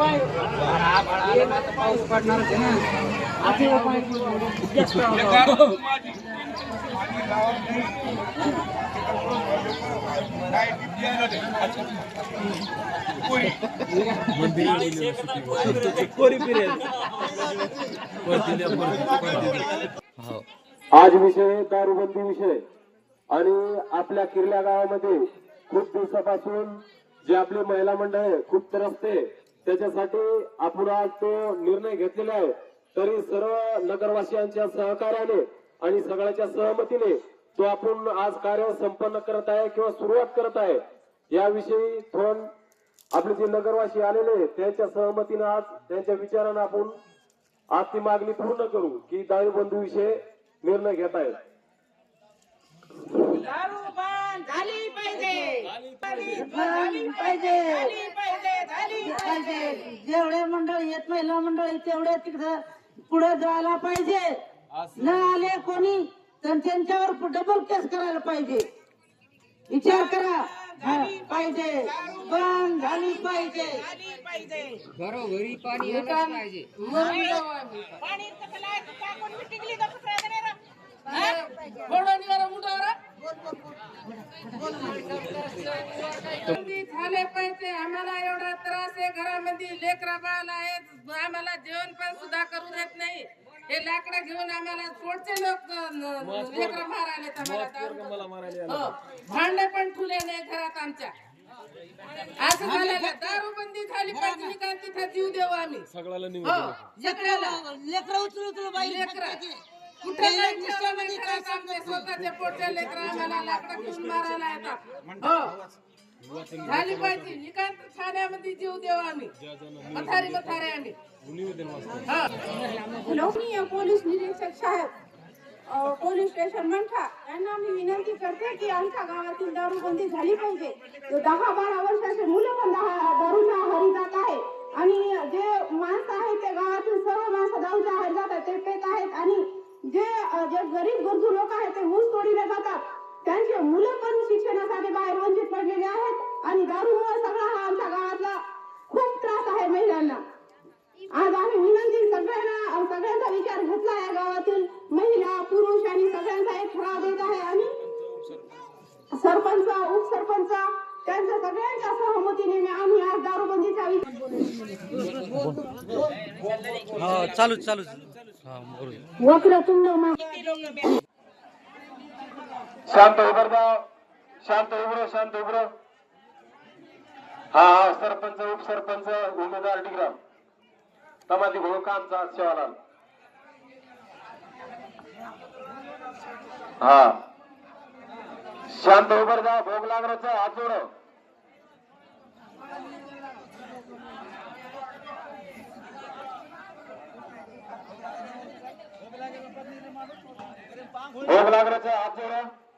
उपाय पाऊस पडणार असे उपाय आज विषय दारूबंदी विषय. आणि आपल्या किर्ल्या गावामध्ये खूप दिवसापासून जे आपले महिला मंडळ आहे खूप त्रसते त्याच्यासाठी आपण आज तो निर्णय घेतलेला आहे. तरी सर्व नगरवासियांच्या सहकार्याने आणि सगळ्याच्या सहमतीने तो आपण आज कार्य संपन्न करत आहे किंवा सुरुवात करत आहे. याविषयी थोन आपले जे नगरवासी आलेले त्यांच्या सहमतीने आज त्यांच्या विचारानं आपण आज ती मागणी पूर्ण करू की दारूबंदी विषयी निर्णय घेत आहेत. दारू बंद झाली पाहिजे. जेवढे मंडळ येत महिला मंडळी तेवढे तिकडं पुढे जायला पाहिजे. न आले कोणी तर त्यांच्यावर डबल केस करायला पाहिजे. विचार करा. पाहिजे. बंद झाली पाहिजे. घरोघरी पाणी पाहिजे. पाणी कसं लायचं टाकून मी टिकली तर कुठं आहे रे? हा? फोडून वर मुठावर. बंदी झाले पाहिजे आम्हाला एवढा त्रास आहे. घरामध्ये लेकरा बाळाला आहेत. आम्हाला जेवण पण सुद्धा करू देत नाही. हे लाकडं घेऊन आम्हाला सोडचे लोक. लेकरं मारायले आम्हाला हो. भांडे पण ठुले नाही घरात आमच्या. असं झालं का दारूबंदी झाली पाहिजे. निकाल तिथे जीव देऊ आम्ही. हो. सगळ्याला. लेकरं उचलू उचलू बाई. लेकरं. कुठे स्वतःच्या पोटच्या लेकरं. आम्हाला लाकडं घेऊन मारायला येतात. हो. झाली पाहिजे. निकांत ठाण्यामध्ये जीव देऊ आम्ही. मथारी मथारे आम्ही. लोकनीय पोलीस निरीक्षक साहेब पोलीस स्टेशन मंठा यांना मी विनंती करते की आमच्या गावातील दारूबंदी झाली पाहिजे. दहा बारा वर्षाचे मुलं पण दारूच्या आहारी जात आहे आणि जे माणसं आहेत ते गावातील सर्व माणसं दारूच्या आहारी जातात ते पेत आहेत आणि जे जे गरीब गरजू लोक आहेत ते ऊस तोडीला जातात. त्यांचे मुलं पण शिक्षणासाठी बाहेर वंचित पडलेले आहेत. आणि दारूमुळे सगळा हा आमच्या गावातला खूप त्रास आहे महिलांना. आज आम्ही विनंती सगळ्यांना सगळ्यांचा विचार घेतला आहे गावातील महिला पुरुष आणि सगळ्यांचा एक ठराव देत आहे आणि सरपंच उपसरपंच त्यांच्या सगळ्यांच्या सहमतीने आम्ही आज दारूबंदीचा विचार हा चालूच चालूच हा शांत वक्रतुंड मा- शांत उभरदा शांत उभर शांत हा हा सरपंच उपसरपंच उमेदवार डिग्राम तमाती भाऊ कामचा सेवालाल हा. शांत उभरदा भोग लागण्याचा हात जोड. भोग लागण्याचा हात जोड.